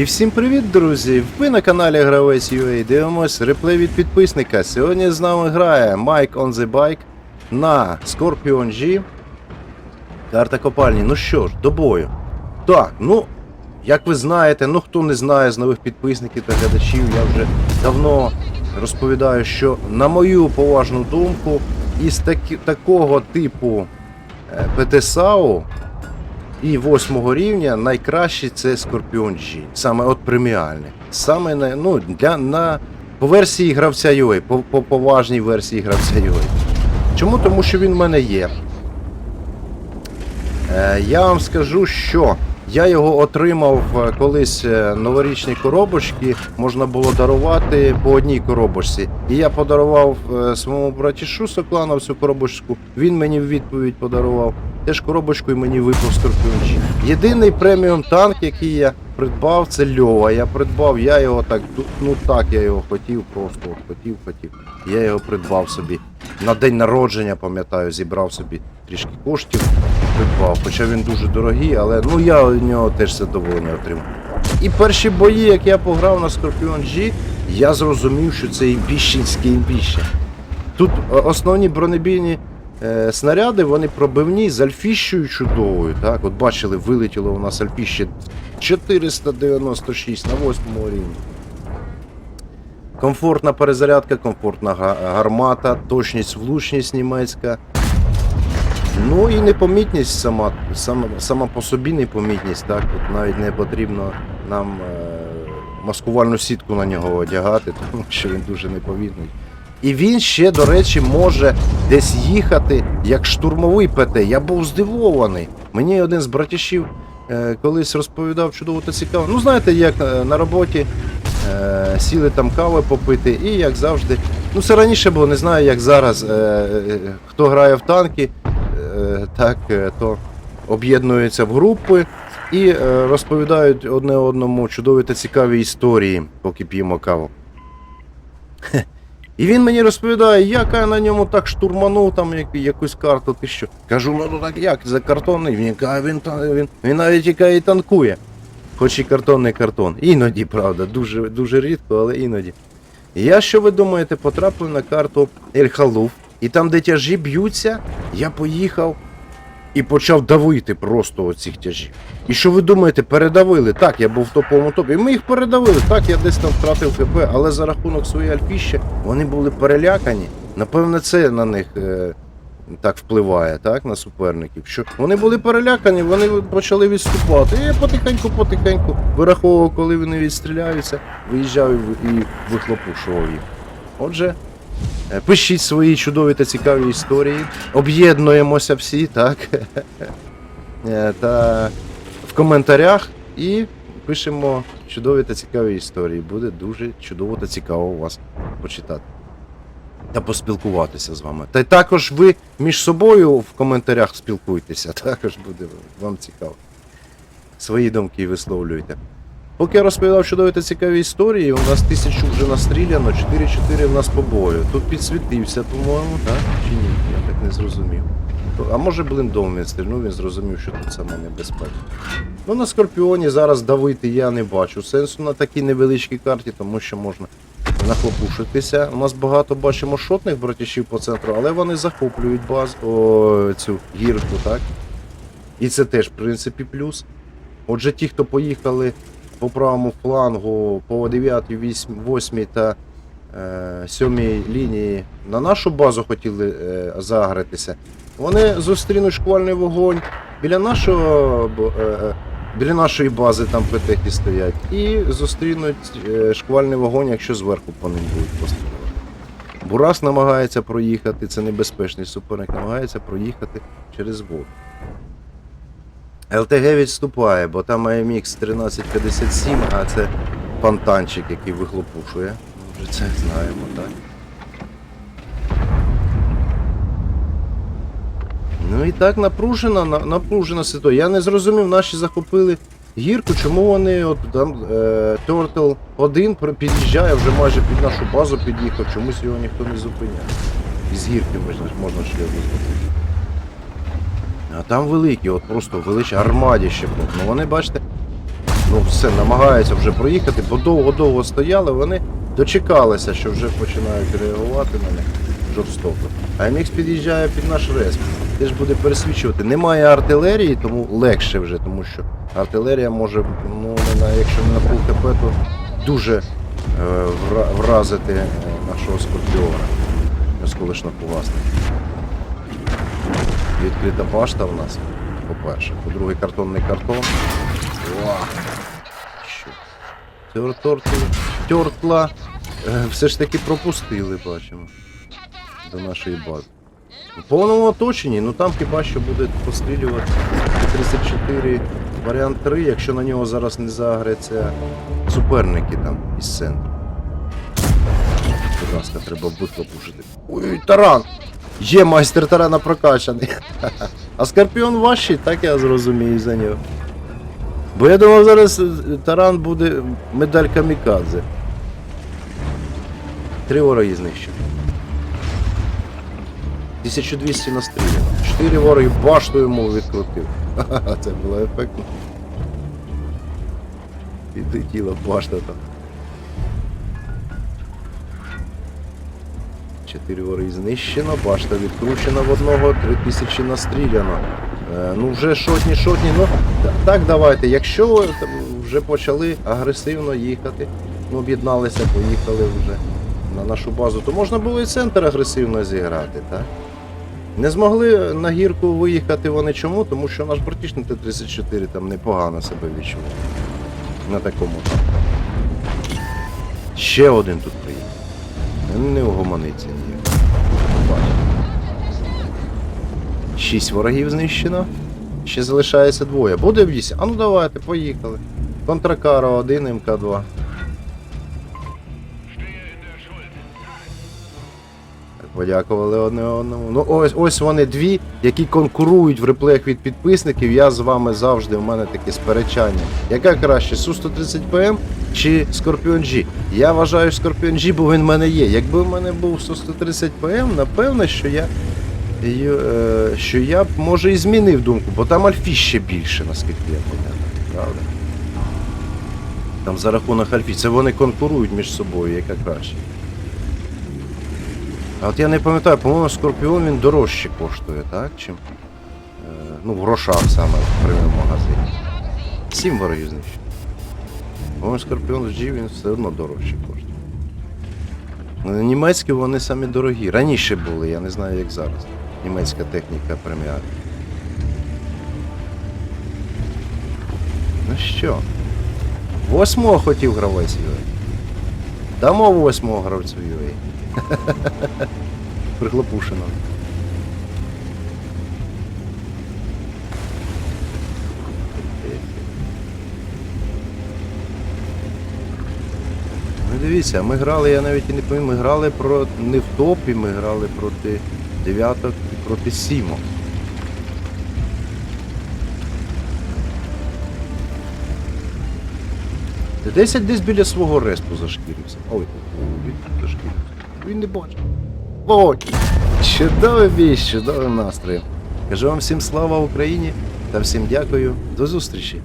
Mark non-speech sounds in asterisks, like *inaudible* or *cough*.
І всім привіт, друзі! Ви на каналі Гравець UA дивимось реплей від підписника. Сьогодні з нами грає Mike on the Bike на Scorpion G. Карта копальні. Ну що ж, до бою. Так, ну, як ви знаєте, ну хто не знає з нових підписників та глядачів, я вже давно розповідаю, що на мою поважну думку, із такі, такого типу е, ПТСАУ і восьмого рівня найкращий це Scorpion G. Саме от преміальний. Саме на, ну, для, на, по версії гравця UA, по, по поважній версії гравця UA. Чому? Тому що він в мене є. Е, я вам скажу, що я його отримав е, колись е, новорічні коробочки, можна було дарувати по одній коробочці. І я подарував е, своєму братішу Соклану цю коробочку. Він мені в відповідь подарував теж коробочку і мені випав Скорпіончик. Єдиний преміум танк, який я придбав, це Льова. Я придбав, я його так, ну так я його хотів, просто от хотів, хотів. Я його придбав собі. На день народження, пам'ятаю, зібрав собі трішки коштів, придбав. Хоча він дуже дорогий, але ну я від нього теж задоволення отримав. І перші бої, як я пограв на Scorpion G, я зрозумів, що це імпіщенське імпіще. Тут е, основні бронебійні снаряди, вони пробивні з альфіщою чудовою. Так? От бачили, вилетіло у нас альфіще 496 на 8 рівні. Комфортна перезарядка, комфортна гармата, точність, влучність німецька. Ну і непомітність сама, сама, сама по собі непомітність, так? Тут навіть не потрібно нам е, маскувальну сітку на нього одягати, *laughs* тому що він дуже непомітний. І він ще, до речі, може десь їхати як штурмовий ПТ. Я був здивований. Мені один з братішів е, колись розповідав чудово та цікаво. Ну, знаєте, як е, на роботі е, сіли там кави попити, і як завжди. Ну, це раніше було, не знаю, як зараз. Е, е, хто грає в танки, е, так, е, то об'єднуються в групи і е, розповідають одне одному чудові та цікаві історії, поки п'ємо каву. І він мені розповідає, як я на ньому так штурманув там як, якусь карту, ти що. Кажу, ну так як, за картонний? Він каже, він, він, він, він навіть яка і танкує. Хоч і картонний картон. Іноді, правда, дуже, дуже рідко, але іноді. Я, що ви думаєте, потрапив на карту Ель-Халуф, і там, де тяжі б'ються, я поїхав і почав давити просто оцих тяжів. І що ви думаєте, передавили? Так, я був в топовому топі. Ми їх передавили. Так, я десь там втратив ХП, але за рахунок своєї альфіщі вони були перелякані. Напевне, це на них е, так впливає, так, на суперників. Що вони були перелякані, вони почали відступати. І я потихеньку-потихеньку вираховував, коли вони відстріляються, виїжджав і і вихлопушував їх. Отже. Е, Пишіть свої чудові та цікаві історії. Об'єднуємося всі, так? *laughs* Е, Та в коментарях і пишемо чудові та цікаві історії. Буде дуже чудово та цікаво вас почитати. Та поспілкуватися з вами. Та й також ви між собою в коментарях спілкуйтеся, *laughs* також буде вам цікаво. Свої думки висловлюйте. Поки я розповідав чудові та цікаві історії, у нас тисячу вже настріляно, 4-4 в нас по бою. Тут підсвітився, по-моєму, так? Чи ні? Я так не зрозумів. А може блиндом він стрільнув, він зрозумів, що тут саме небезпечно. Ну на Скорпіоні зараз давити я не бачу сенсу на такій невеличкій карті, тому що можна нахлопушитися. У нас багато бачимо шотних братішів по центру, але вони захоплюють баз, о, цю гірку, так? І це теж, в принципі, плюс. Отже, ті, хто поїхали по правому флангу по 9, 8, 8 та е, 7 лінії на нашу базу хотіли е, загритися, вони зустрінуть шквальний вогонь біля нашого е, е, біля нашої бази там петехи стоять, і зустрінуть е, шквальний вогонь, якщо зверху по ним будуть пострілювати. Бурас намагається проїхати, це небезпечний суперник, намагається проїхати через воду. ЛТГ відступає, бо там AMX 1357, а це фонтанчик, який вихлопушує. Ми вже це знаємо, так? Ну і так напружена, напружена ситуація. Я не зрозумів, наші захопили гірку, чому вони от там е, Turtle 1 під'їжджає, вже майже під нашу базу під'їхав, чомусь його ніхто не зупиняє. Із гірки можна, можна ще визвати. А там великі, от просто величі армадіще. Ну вони, бачите, Ну все, намагаються вже проїхати, бо довго-довго стояли, вони дочекалися, що вже починають реагувати на них жорстоко. А MX під'їжджає під наш респ. Теж буде пересвічувати. Немає артилерії, тому легше вже, тому що артилерія може, ну, якщо не на пул ХП, то дуже е, вразити нашого скорпіона. Осколочно-повасник. Відкрита башта в нас, по-перше. По-друге, картонний картон. Тортла, тортла е, все ж таки пропустили, бачимо. До нашої бази. У повному оточенні, ну там хіба що буде пострілювати 34 варіант 3, якщо на нього зараз не загряться суперники там із центру. Будь ласка, треба битво пушити. Ой, таран! Є майстер тарана прокачаний. А скорпіон важчий, так я зрозумію за нього. Бо я думав, зараз таран буде медаль камікадзе. Три вороги знищено. 1200 настріляно. Чотири вороги башту йому відкрутив. Ха-ха, Це було ефектно. Підлетіла башта там. Чотири вори знищено, башта відкручена в одного, 3000 настріляно. Е, ну вже шотні, шотні, ну так давайте. Якщо там вже почали агресивно їхати, ну об'єдналися, поїхали вже на нашу базу, то можна було і центр агресивно зіграти, так? Не змогли на гірку виїхати вони чому? Тому що наш братішний Т-34 там непогано себе відчував. На такому. Ще один тут приїхав. Не угомониться ніяк. Шість ворогів знищено. Ще залишається двоє. Буде вісім? А ну давайте, поїхали. Контракаро 1, МК2. Подякували одне одному. Ну ось ось вони дві, які конкурують в реплеях від підписників. Я з вами завжди, у мене таке сперечання. Яка краще, Су-130 ПМ чи Scorpion G? Я вважаю Scorpion G, бо він в мене є. Якби в мене був Су-130 ПМ, напевно, що я. І, е, що я б може і змінив думку, бо там альфі ще більше, наскільки я пам'ятаю, правда? Там за рахунок альфі. Це вони конкурують між собою, яка краще. А от я не пам'ятаю, по-моєму, Скорпіон він дорожче коштує, так? Чим. Е, ну, в грошах саме в преміум магазині. Сім ворогів знищено. По-моєму, Скорпіон G він все одно дорожче коштує. Ну, Німецькі вони самі дорогі. Раніше були, я не знаю як зараз. Німецька техніка преміальна. Ну що? Восьмого хотів гравець UA. Дамо восьмого гравцю UA. *laughs* Прихлопушено. Ну дивіться, ми грали, я навіть і не пам'ятаю, ми грали про не в топі, ми грали проти дев'яток і проти сімок. Десять десь біля свого респу зашкірився. Ой, зашкірився. Він не бачив. Ой! Чудовий бій, чудовим настроєм. Кажу вам всім слава Україні та всім дякую. До зустрічі!